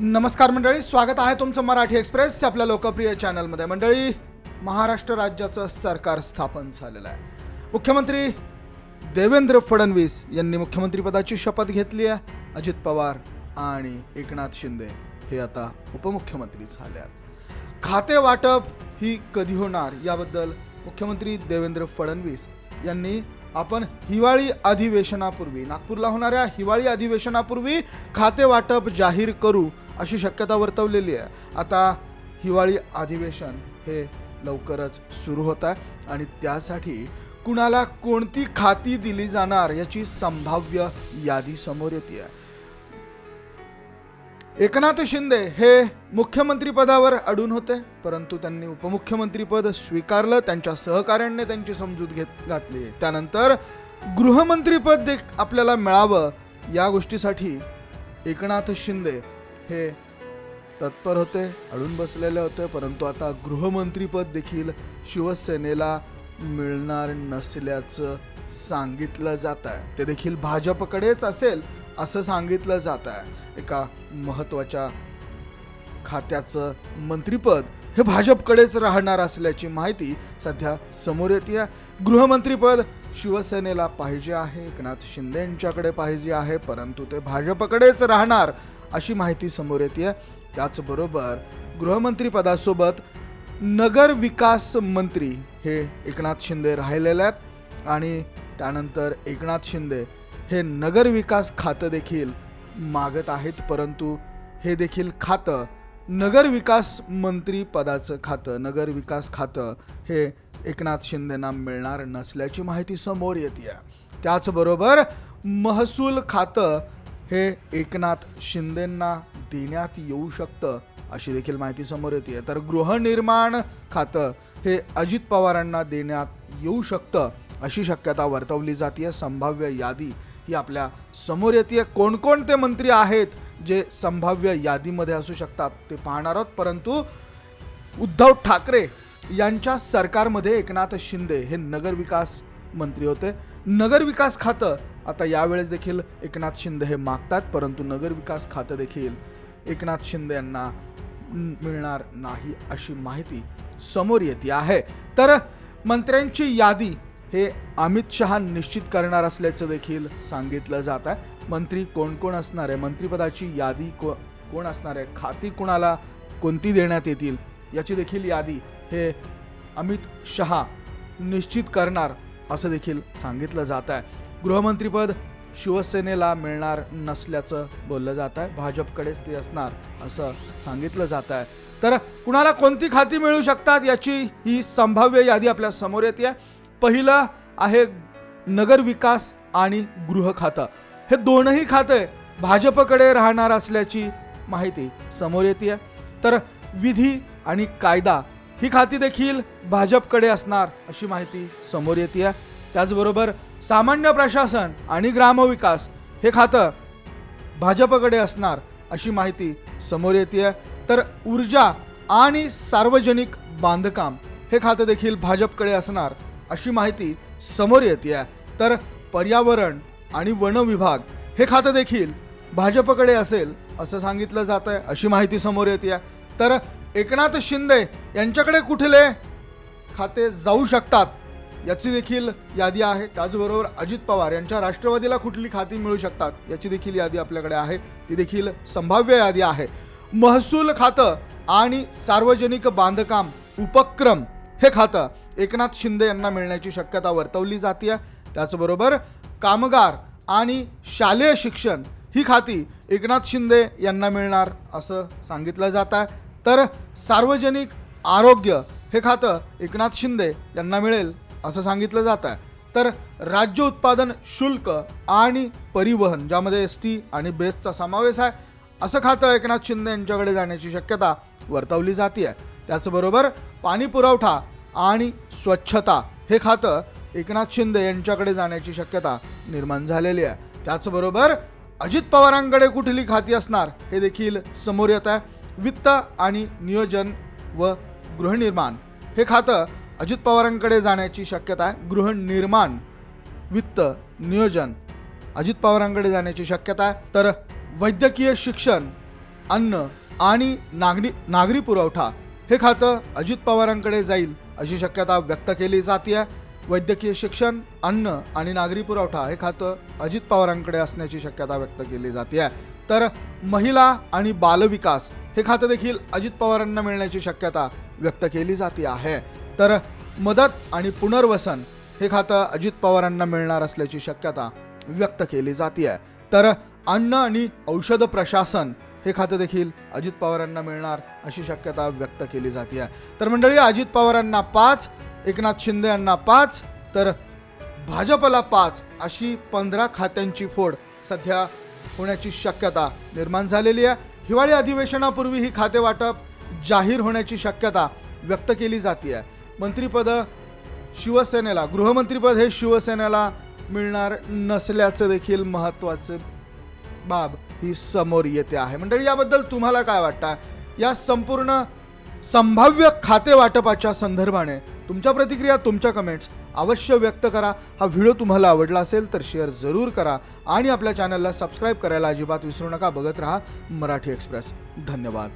नमस्कार मंडळी स्वागत आहे तुमचं मराठी एक्सप्रेस आपल्या लोकप्रिय चॅनलमध्ये. मंडळी महाराष्ट्र राज्याचं सरकार स्थापन झालेलं आहे. मुख्यमंत्री देवेंद्र फडणवीस यांनी मुख्यमंत्रीपदाची शपथ घेतली आहे. अजित पवार आणि एकनाथ शिंदे हे आता उपमुख्यमंत्री झाले आहेत. खाते वाटप ही कधी होणार याबद्दल मुख्यमंत्री देवेंद्र फडणवीस यांनी आपण हिवाळी अधिवेशनापूर्वी नागपूरला होणाऱ्या हिवाळी अधिवेशनापूर्वी खाते वाटप जाहीर करू अशी शक्यता वर्तवलेली आहे. आता हिवाळी अधिवेशन हे लवकरच सुरू होत आहे आणि त्यासाठी कुणाला कोणती खाती दिली जाणार याची संभाव्य यादी समोर येते. आहे एकनाथ शिंदे हे मुख्यमंत्रीपदावर अडून होते परंतु त्यांनी उपमुख्यमंत्रीपद स्वीकारलं त्यांच्या सहकाऱ्यांनी त्यांची समजूत घेत घातली. त्यानंतर गृहमंत्रीपद देख आपल्याला मिळावं या गोष्टीसाठी एकनाथ शिंदे हे तत्पर होते अडून बसलेले होते परंतु आता गृहमंत्रीपद देखील शिवसेनेला मिळणार नसल्याचं सांगितलं जात आहे ते देखील भाजपकडेच असेल असं सांगितलं जात आहे एका महत्त्वाच्या खात्याचं मंत्रीपद हे भाजपकडेच राहणार असल्याची माहिती सध्या समोर येते गृहमंत्रीपद शिवसेनेला पाहिजे आहे एकनाथ शिंदे यांच्याकडे पाहिजे आहे परंतु ते भाजपकडेच राहणार अशी माहिती समोर येते त्याचबरोबर गृहमंत्रीपदासोबत नगर विकास मंत्री हे एकनाथ शिंदे राहिलेले आहेत. आणि त्यानंतर एकनाथ शिंदे हे नगर विकास खातं देखील मागत आहेत. परंतु हे देखील खातं नगर विकास मंत्री पदाचं खातं नगर विकास खातं हे एकनाथ शिंदेना मिळणार नसल्याची माहिती समोर येते त्याचबरोबर महसूल खातं हे एकनाथ शिंदेंना देण्यात येऊ शकतं अशी देखील माहिती समोर येते. तर गृहनिर्माण खातं हे अजित पवारांना देण्यात येऊ शकतं अशी शक्यता वर्तवली जाते संभाव्य यादी ही आपल्यासमोर येते. कोणकोणते मंत्री आहेत जे संभाव्य यादीमध्ये असू शकतात ते पाहणार आहोत. परंतु उद्धव ठाकरे यांच्या सरकारमध्ये एकनाथ शिंदे हे नगरविकास मंत्री होते. नगरविकास खातं आता यावेळेस देखील एकनाथ शिंदे हे मागतात परंतु नगरविकास खातं देखील एकनाथ शिंदे यांना मिळणार नाही अशी माहिती समोर येते आहे. तर मंत्र्यांची यादी हे अमित शहा निश्चित करणार असल्याचं देखील सांगितलं जात आहे. मंत्री कोण कोण असणार आहे? मंत्रिपदाची यादी को कोण असणार आहे? खाती कोणाला कोणती देण्यात येतील? याची देखील यादी हे अमित शहा निश्चित करणार असं देखील सांगितलं जात आहे. गृहमंत्रीपद शिवसेनेला मिळणार नसल्याचं बोललं जात आहे. भाजपकडेच ते असणार असं सांगितलं जात आहे. तर कुणाला कोणती खाती मिळू शकतात याची ही संभाव्य यादी आपल्यासमोर येते. पहिलं आहे नगर विकास आणि गृह खातं. हे दोनही खाते भाजपकडे राहणार असल्याची माहिती समोर येते. तर विधी आणि कायदा ही खाती देखील भाजपकडे असणार अशी माहिती समोर येते त्याचबरोबर सामान्य प्रशासन आणि ग्रामविकास हे खातं भाजपकडे असणार अशी माहिती समोर येते तर ऊर्जा आणि सार्वजनिक बांधकाम हे खातं देखील भाजपकडे असणार अशी माहिती समोर येते तर पर्यावरण आणि वन विभाग हे खातं देखील भाजपकडे असेल असं सांगितलं जात आहे अशी माहिती समोर येते तर एकनाथ शिंदे यांच्याकडे कुठले खाते जाऊ शकतात? याची देखील यादी आहे. त्याचबरोबर अजित पवार यांच्या राष्ट्रवादीला कुठली खाती मिळू शकतात? याची देखील यादी आपल्याकडे आहे. ती देखील संभाव्य यादी आहे. महसूल खातं आणि सार्वजनिक बांधकाम उपक्रम हे खातं एकनाथ शिंदे यांना मिळण्याची शक्यता वर्तवली जाते त्याचबरोबर कामगार आणि शालेय शिक्षण ही खाती एकनाथ शिंदे यांना मिळणार असं सांगितलं जात आहे. तर सार्वजनिक आरोग्य हे खातं एकनाथ शिंदे यांना मिळेल असं सांगितलं जात आहे. तर राज्य उत्पादन शुल्क आणि परिवहन ज्यामध्ये एस टी आणि बेसचा समावेश आहे असं खातं एकनाथ शिंदे यांच्याकडे जाण्याची शक्यता वर्तवली जाते त्याचबरोबर पाणी पुरवठा आणि स्वच्छता हे खातं एकनाथ शिंदे यांच्याकडे जाण्याची शक्यता निर्माण झालेली आहे. त्याचबरोबर अजित पवारांकडे कुठली खाती असणार हे देखील समोर येत आहे. वित्त आणि नियोजन व गृहनिर्माण. हे खातं अजित पवारांकडे जाण्याची शक्यता आहे. गृहनिर्माण वित्त नियोजन अजित पवारांकडे जाण्याची शक्यता आहे. तर वैद्यकीय शिक्षण अन्न आणि नागरी नागरी पुरवठा हे खातं अजित पवारांकडे जाईल अशी शक्यता व्यक्त केली जाते वैद्यकीय शिक्षण अन्न आणि नागरी पुरवठा हे खातं अजित पवारांकडे असण्याची शक्यता व्यक्त केली जाते तर महिला आणि बालविकास हे खातं देखील अजित पवारांना मिळण्याची शक्यता व्यक्त केली जाते आहे. तर मदत आणि पुनर्वसन हे खातं अजित पवारांना मिळणार असल्याची शक्यता व्यक्त केली जाते आहे तर अन्न आणि औषध प्रशासन हे खातं देखील अजित पवारांना मिळणार अशी शक्यता व्यक्त केली जाते आहे तर मंडळी अजित पवारांना पाच एकनाथ शिंदे यांना पाच तर भाजपला पाच अशी पंधरा खात्यांची फोड सध्या होण्याची शक्यता निर्माण झालेली आहे. हिवाळी अधिवेशनापूर्वी ही खाते वाटप जाहीर होण्याची शक्यता व्यक्त केली जाते मंत्रिपद शिवसेनेला गृहमंत्रीपद हे शिवसेनेला मिळणार नसल्याचं देखील महत्त्वाचं बाब ही समोर येते आहे. मंडळी याबद्दल तुम्हाला काय वाटतं? या संपूर्ण संभाव्य खाते वाटपाच्या संदर्भाने तुमच्या प्रतिक्रिया तुमच्या कमेंट्स अवश्य व्यक्त करा. हा व्हिडिओ तुम्हाला आवडला असेल तर शेअर जरूर करा आणि आपल्या चॅनलला सबस्क्राईब करायला अजिबात विसरू नका. बघत राहा मराठी एक्सप्रेस धन्यवाद.